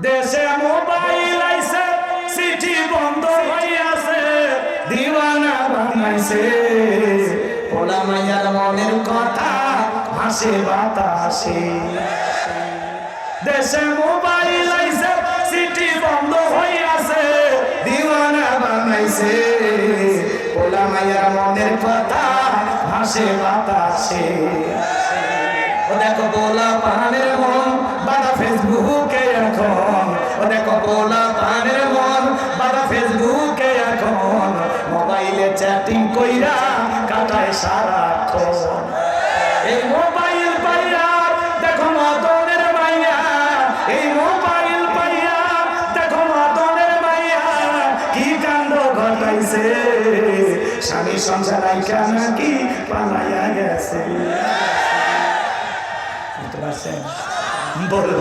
দেশে মোবাইল আইছে সিটি বন্ধ হইয়াছে, দিওয়ানা বানাইছে। পোলা মাইয়ার মনের কথা হাসে বাতাসে। দেশে মোবাইল আইছে সিটি বন্ধ হইয়াছে, দিওয়ানা বানাইছে। পোলা মাইয়ার মনের কথা হাসে বাতাসে। ও দেখো পোলা পাহাড়ের মন বাবা পোলা পাহাড়ের মন, বাবা ফেসবুকে এখন মোবাইলে চ্যাটিং কইরা কাটায় সারাক্ষণ। এই মোবাইল পাইয়া দেখো মদনের মাইয়া। এই মোবাইল পাইয়া, দেখো মাইয়া। কি কাণ্ড ঘটাইছে? স্বামী সংসার আইকা নাকি পালাইয়া গেছে? বলব।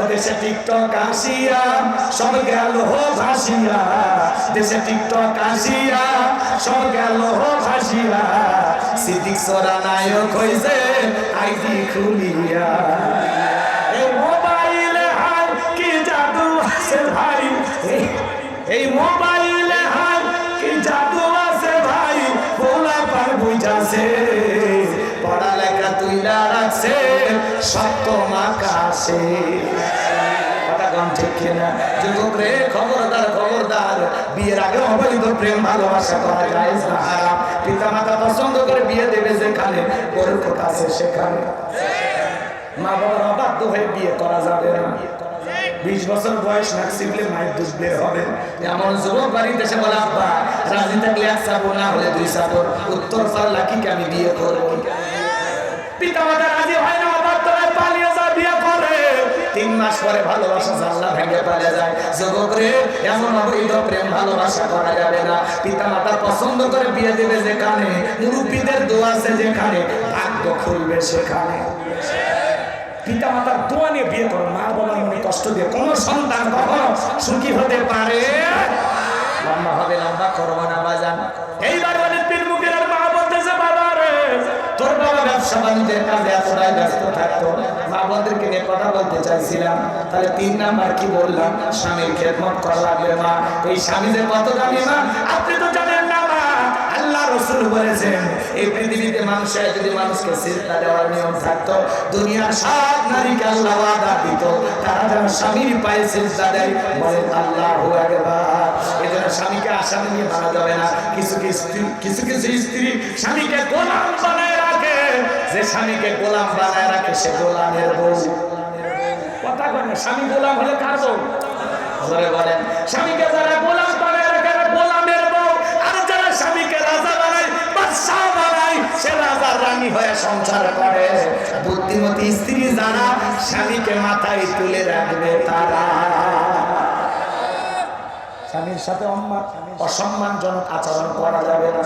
দেশে টিকটক আসিয়া, সব গেল হো ভাসিয়া। দেশে টিকটক আসিয়া, সব গেল হো ভাসিয়া। সিদ্দিক সরা নায়ক হইছে, আইডি খুলিয়া। এই মোবাইলে হাই কি জাদু আছে ভাই? এই- মোবাইলে হাই কি জাদু আছে ভাই? পোলা পার বুঝাছে। পড়ালেখা তুইলা রাখছে সপ্তম আকাশে কথা আছে হয়ে বিয়ে করা যাবে না। বিশ বছর বয়স না শিখলে মায়ের দুধ বের হবে। এমন যুবক বাড়িতে এসে বলে, আব্বা, রাজি থাকলে এক না হলে দুই সাবর উত্তর পাল্লা কি আমি বিয়ে করব? পিতা মাতা রাজি হয় না অবাধ্য পালিয়ে যা বিয়ে করে। তিন মাস পরে ভালোবাসা জানলা ভেঙে পালিয়ে যায়। যুবক রে, এমন অবৈধ প্রেম ভালোবাসা করা যাবে না। পিতা মাতা পছন্দ করে বিয়ে দেবে যেখানে, মুরব্বীদের দোয়া আছে যেখানে, ভাগ্য খুলবে সেখানে। পিতা মাতার দোয়া নিয়ে বিয়ে করো। মা বাবার মনে কষ্ট দিয়ে কোন সন্তান কখনো সুখী হতে পারে? লম্বা হবে, লম্বা করব না, বাজান। কাজে ব্যস্ত থাকতো, মা বোনদেরকে নিয়ে কথা বলতে চাইছিলাম। তাহলে তিন নাম্বার কি বললাম? স্বামীর খেদমত করা লাগবে, মা। এই কত দামি মা? আপনি তো জানেন না, মা। দুনিয়ার দিত। তারা যেন স্বামীকে আসামি না। কিছু কিছু কিছু কিছু স্ত্রী স্বামীকে গোলাম স্বামীকে গোলাম বানায় রাখে সে গোলামের বউ। কথা কয় না, স্বামী গোলাম হলে কার বউ? ধরে বলেন, স্বামীকে যারা গোলাম বানায় রাখে গোলামের বউ। আর যারা স্বামীকে রাজা বানায়, বাদশাহ বানায়, সে রাজার রানী হয়ে সংসার করে। বুদ্ধিমতী স্ত্রী যারা স্বামীকে মাথায় তুলে রাখবে তারা। স্বামীর সাথে অসম্মানজনক আচরণ করা যাবে না।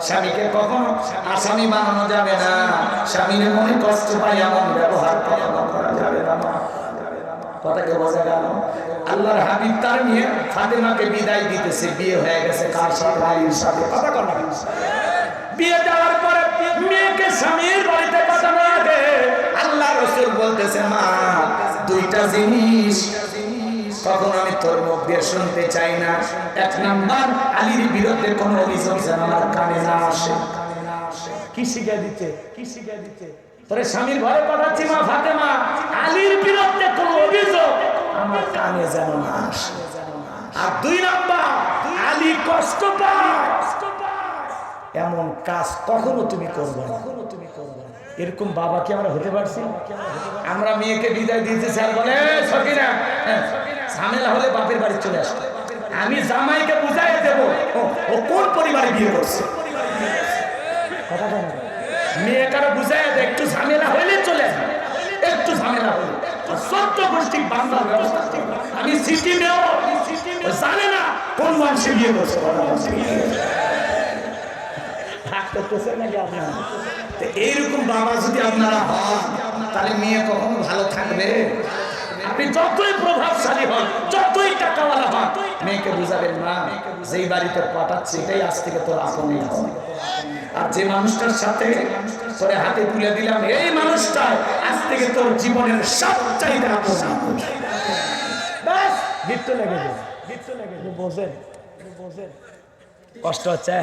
স্বামীকে কখনো আসামি বানানো যাবে না। স্বামীর মনে কষ্ট পায়, এমন ব্যবহার কখনো করা যাবে না। আল্লাহর কার পরে আল্লাহ রসুল বলতেছে, মা, দুইটা জিনিস কখন তোর মুখ দিয়ে শুনতে চাই না। এক নাম্বার আলীর বিরুদ্ধে কোনো অভিযোগ যেন আমার কানে না আসে। কি শিখে দিতে কি শিখে দিতে তোরে স্বামীর ঘরে পাঠাচ্ছি মা ফাতেমা। আলীর বিরুদ্ধে কোনো অভিযোগ আমার কানে যেন না আসে। আর দুই নাম্বার আলী কষ্ট পায়। এমন কাজ কখনো তুমি করবে না। কখনো তুমি করবে না এরকম বাবা কি আমরা হতে পারছি? আমরা মেয়েকে বিদায় দিয়েছি স্যার বলে সকিনা হ্যাঁ, ঝামেলা হলে বাপের বাড়ি চলে আসবে। আমি জামাইকে বুঝাই দেবো, ও- কোন পরিবারে বিয়ে করছে? বলে বুঝাই দে, একটু ঝামেলা হইলে চলে আসবে একটু ঝামেলা আমি না কোন বিয়ে করছে এইরকম বাবা যদি আপনারা হন, তাহলে মেয়ে কখনো ভালো থাকবে? আপনি যতই প্রভাবশালী হন, যতই টাকাওয়ালা হন, মেয়েকে বুঝাবেন না যেই বাড়িতে পাঠাচ্ছে, এটাই আজ থেকে তোর আপন আর যে মানুষটার সাথে তোরে হাতে তুলে দিলাম, এই মানুষটা আজ থেকে তোর জীবনের সব চাহিদা আপন। গিফট লেগে গিফট লেগে বোঝেন বোঝেন কষ্ট হচ্ছে